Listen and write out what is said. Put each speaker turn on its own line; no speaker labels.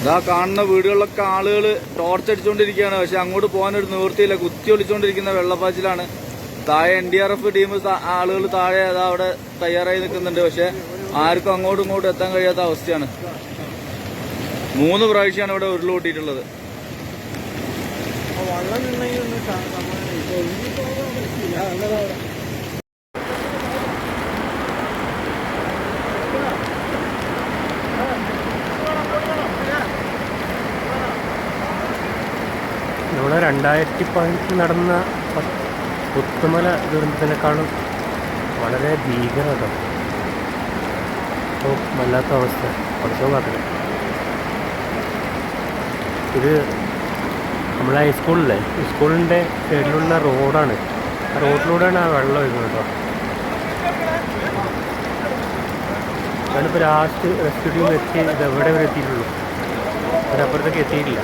ഇതാ കാണുന്ന വീടുകളിലൊക്കെ ആളുകൾ ടോർച്ച് അടിച്ചുകൊണ്ടിരിക്കുകയാണ് പക്ഷെ അങ്ങോട്ട് പോകാനൊരു നിവൃത്തിയില്ല. കുത്തി ഒളിച്ചുകൊണ്ടിരിക്കുന്ന വെള്ളപ്പാച്ചിലാണ്. താഴെ N D R F team ആളുകൾ താഴെ അതാ അവിടെ തയ്യാറായി നിൽക്കുന്നുണ്ട്. പക്ഷെ ആർക്കും അങ്ങോട്ടും ഇങ്ങോട്ടും എത്താൻ കഴിയാത്ത അവസ്ഥയാണ്. മൂന്ന് പ്രാവശ്യമാണ് ഇവിടെ ഉരുളൂട്ടിയിട്ടുള്ളത്
വള്ളം
നമ്മുടെ രണ്ടായിരത്തി പതിനെട്ടിൽ നടന്ന പുത്തുമല ദുരന്തത്തിനേക്കാളും വളരെ ഭീകരത. ഇപ്പോൾ വല്ലാത്ത അവസ്ഥ. കുറച്ചോ കാട്ടില്ല ഇത് നമ്മളെ ഹൈസ്കൂളിലെ സ്കൂളിന്റെ സൈഡിലുള്ള റോഡാണ്. ആ റോഡിലൂടെയാണ് ആ വെള്ളം വരുന്നത് കേട്ടോ. ഞാനിപ്പോൾ ലാസ്റ്റ് റെസ്ക്യൂ ടീം എത്തി ഇത് എവിടെ വരെ എത്തിയിട്ടുള്ളൂ? അതിനപ്പുറത്തേക്ക് എത്തിയിട്ടില്ല.